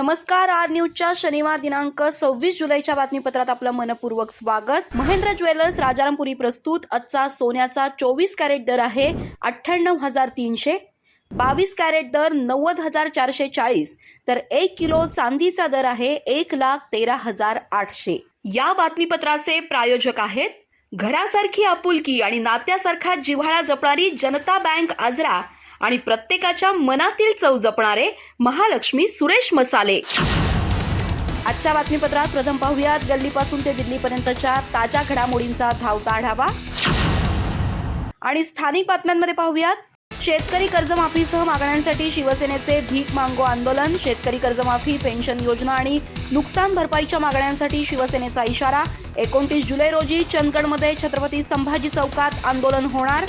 नमस्कार आर न्यूजच्या शनिवार दिनांक सव्वीस जुलैच्या बातमीपत्रात आपलं मनपूर्वक स्वागत. महेंद्र ज्वेलर्स राजारामपुरी प्रस्तुत. आजचा सोन्याचा चोवीस कॅरेट दर आहे अठ्ठ्याण्णव हजार तीनशे बावीस कॅरेट दर नव्वद हजार चारशे चाळीस तर एक किलो चांदीचा दर आहे एक लाख तेरा हजार आठशे. या बातमीपत्राचे प्रायोजक आहेत घरासारखी आपुलकी आणि नात्यासारखा जिव्हाळा जपणारी जनता बँक आजरा आणि प्रत्येकाच्या मनातील चव जपणारे महालक्ष्मी सुरेश मसाले. आजच्या बातमीपत्रात प्रथम पाहूयात. गल्लीपासून ते दिल्लीपर्यंतच्या ताज्या घडामोडींचा धावता आढावा आणि स्थानिक बातम्यांमध्ये पाहूयात. शेतकरी कर्जमाफीसह मागण्यांसाठी शिवसेनेचे भीक मांगो आंदोलन. शेतकरी कर्जमाफी पेन्शन योजना आणि नुकसान भरपाईच्या मागण्यांसाठी शिवसेनेचा इशारा. एकोणतीस जुलै रोजी चंदगडमध्ये छत्रपती संभाजी चौकात आंदोलन होणार.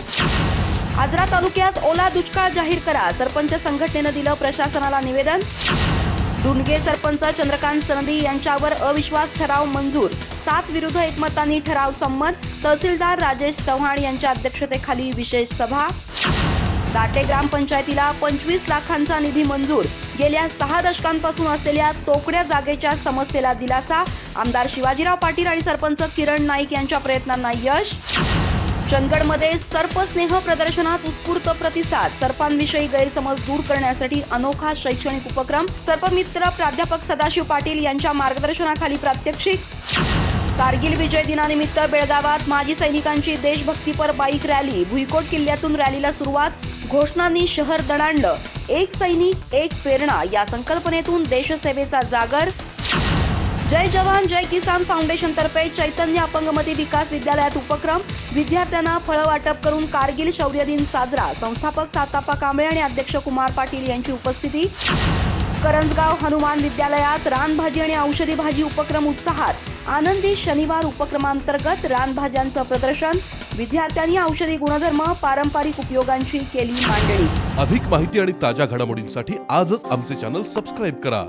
आजरा तालुक्यात ओला दुष्काळ जाहीर करा. सरपंच संघटनेनं दिलं प्रशासनाला निवेदन. डुंडगे सरपंच चंद्रकांत सनदी यांच्यावर अविश्वास ठराव मंजूर. सात विरुद्ध एकमतांनी ठराव संमत. तहसीलदार राजेश चव्हाण यांच्या अध्यक्षतेखाली विशेष सभा. दाटे ग्रामपंचायतीला पंचवीस लाखांचा निधी मंजूर. गेल्या सहा दशकांपासून असलेल्या तोकड्या जागेच्या समस्येला दिलासा. आमदार शिवाजीराव पाटील आणि सरपंच किरण नाईक यांच्या प्रयत्नांना यश. चंदगडमध्ये सर्पस्नेह प्रदर्शनात उत्स्फूर्त प्रतिसाद. सर्पांविषयी गैरसमज दूर करण्यासाठी अनोखा शैक्षणिक उपक्रम. सर्पमित्र प्राध्यापक सदाशिव पाटील यांच्या मार्गदर्शनाखाली प्रात्यक्षिक. कारगिल विजय दिनानिमित्त बेळगावात माजी सैनिकांची देशभक्तीपर बाईक रॅली. भुईकोट किल्ल्यातून रॅलीला सुरुवात. घोषणांनी शहर दणाणलं. एक सैनिक एक प्रेरणा या संकल्पनेतून देशसेवेचा जागर. जय जवान जय किसान फाउंडेशन तर्फे चैतन्य अपंगमती विकास विद्यालयात उपक्रम. विद्यार्थ्यांना फळं वाटप करून कारगिल शौर्य दिन साजरा. संस्थापक सातापा कांबळे आणि अध्यक्ष कुमार पाटील यांची उपस्थिती. करंजगाव हनुमान विद्यालयात रानभाजी आणि औषधी भाजी उपक्रम उत्साहात. आनंदी शनिवार उपक्रमांतर्गत रानभाज्यांचं प्रदर्शन. विद्यार्थ्यांनी औषधी गुणधर्म पारंपरिक उपयोगांची केली मांडणी. अधिक माहिती आणि ताज्या घडामोडींसाठी आजच आमचे चॅनल सबस्क्राईब करा.